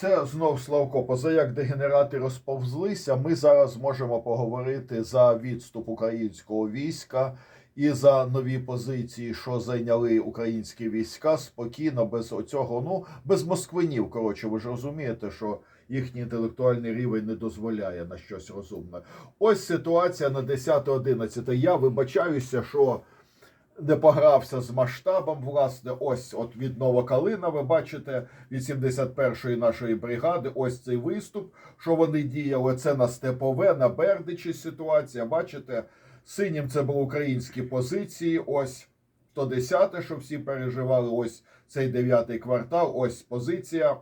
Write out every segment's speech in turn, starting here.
Це знов Славко. Поза як дегенерати розповзлися, ми зараз можемо поговорити за відступ українського війська і за нові позиції, що зайняли українські війська спокійно, без оцього, ну без москвинів. Коротше, ви ж розумієте, що їхній інтелектуальний рівень не дозволяє на щось розумне. Ось ситуація на 10-11. Я вибачаюся, що не погрався з масштабом. Власне, ось от від Новокалина, ви бачите, від 71-ї нашої бригади. Ось цей виступ, що вони діяли. Це на Степове, на Бердичі ситуація. Бачите, синім це були українські позиції. Ось 110, що всі переживали. Ось цей дев'ятий квартал. Ось позиція.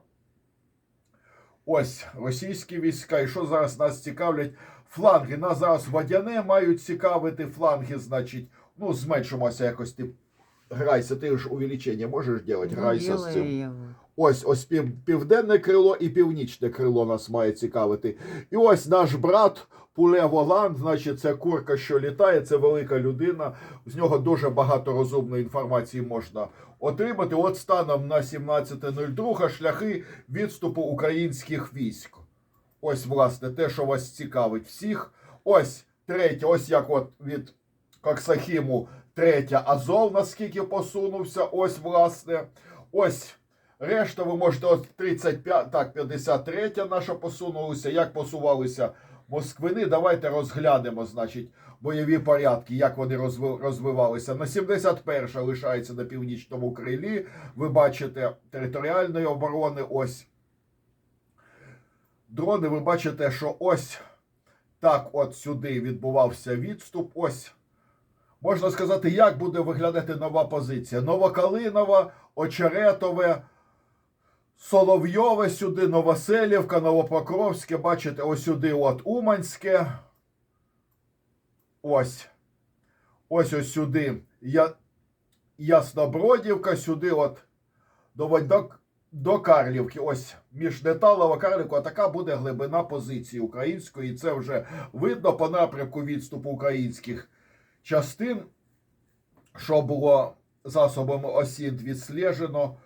Ось російські війська. І що зараз нас цікавлять? Фланги. Нас зараз водяне мають цікавити фланги, значить. Ну, зменшимося якось ти. Грайся, ти ж увеличення можеш робити? Грайся з цим. Ось ось пів, південне крило і північне крило нас має цікавити. І ось наш брат Пуле Волан, значить, це курка, що літає, це велика людина. З нього дуже багато розумної інформації можна отримати. От станом на 17.02 шляхи відступу українських військ. Ось, власне, те, що вас цікавить всіх. Ось третє, ось як от від Коксахіму третя Азов, наскільки посунувся. Ось, власне. Ось. Решта ви можете от 35, так, 53 наша посунулася. Як посувалися москвини? Давайте розглянемо, значить, бойові порядки, як вони розвивалися. На 71 лишається на північному крилі. Ви бачите територіальної оборони. Ось дрони. Ви бачите, що ось так, от сюди відбувався відступ. Ось можна сказати, як буде виглядати нова позиція. Новокалинова, Очеретове. Соловйове сюди, Новоселівка, Новопокровське, бачите, ось сюди от Уманське. Ось. Ось ось сюди. Я... Яснобродівка, сюди от до, до, до Карлівки. Ось між Карлівку, а така буде глибина позиції української. І це вже видно по напрямку відступу українських частин, що було засобами осід відслежено.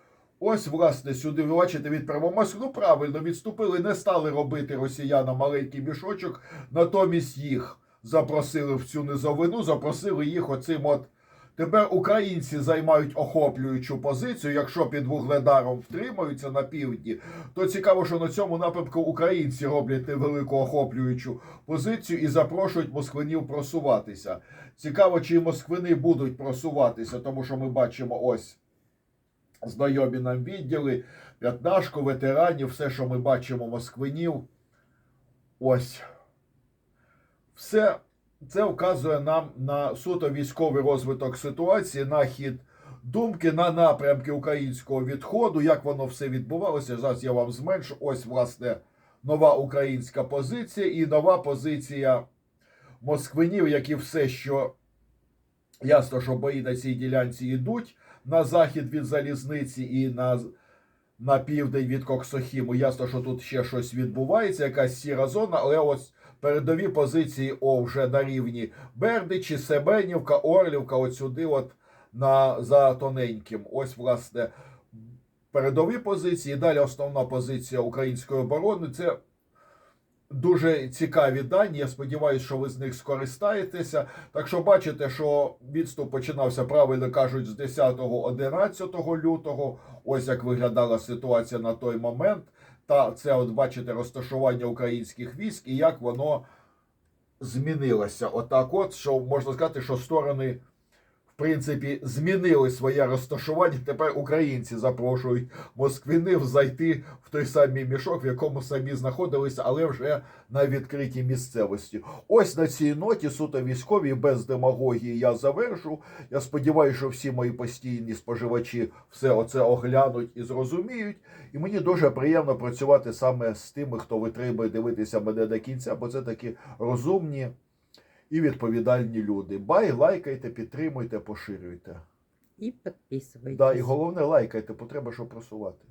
Ось, власне, сюди ви бачите від Первомайська. Ну, правильно, відступили, не стали робити росіянам маленький мішочок, натомість їх запросили в цю низовину, запросили їх оцим от. Тепер українці займають охоплюючу позицію. Якщо під вугледаром втримаються на півдні, то цікаво, що на цьому напрямку українці роблять невелику охоплюючу позицію і запрошують москвинів просуватися. Цікаво, чи москвини будуть просуватися, тому що ми бачимо ось знайомі нам відділи, п'ятнашку, ветеранів, все, що ми бачимо, москвинів. Ось. Все це вказує нам на суто військовий розвиток ситуації, на хід думки, на напрямки українського відходу, як воно все відбувалося. Зараз я вам зменшу. Ось, власне, нова українська позиція і нова позиція москвинів, які все, що ясно, що бої на цій ділянці йдуть на захід від залізниці і на, на південь від Коксохіму. Ясно, що тут ще щось відбувається, якась сіра зона, але ось передові позиції о, вже на рівні Бердичі, Семенівка, Орлівка, от сюди, от на, за тоненьким. Ось, власне, передові позиції. Далі основна позиція української оборони. Це дуже цікаві дані. Я сподіваюся, що ви з них скористаєтеся. Так що бачите, що відступ починався, правильно кажуть, з 10-11 лютого. Ось як виглядала ситуація на той момент. Та це, от бачите, розташування українських військ і як воно змінилося. Отак, от що можна сказати, що сторони. Принципі, змінили своє розташування. Тепер українці запрошують москвинів зайти в той самий мішок, в якому самі знаходилися, але вже на відкритій місцевості. Ось на цій ноті суто військові без демагогії я завершу. Я сподіваюся, що всі мої постійні споживачі все оце оглянуть і зрозуміють. І мені дуже приємно працювати саме з тими, хто витримує дивитися мене до кінця, бо це такі розумні і відповідальні люди. Бай, лайкайте, підтримуйте, поширюйте. І підписуйтесь. Да, і головне лайкайте, бо треба що просувати.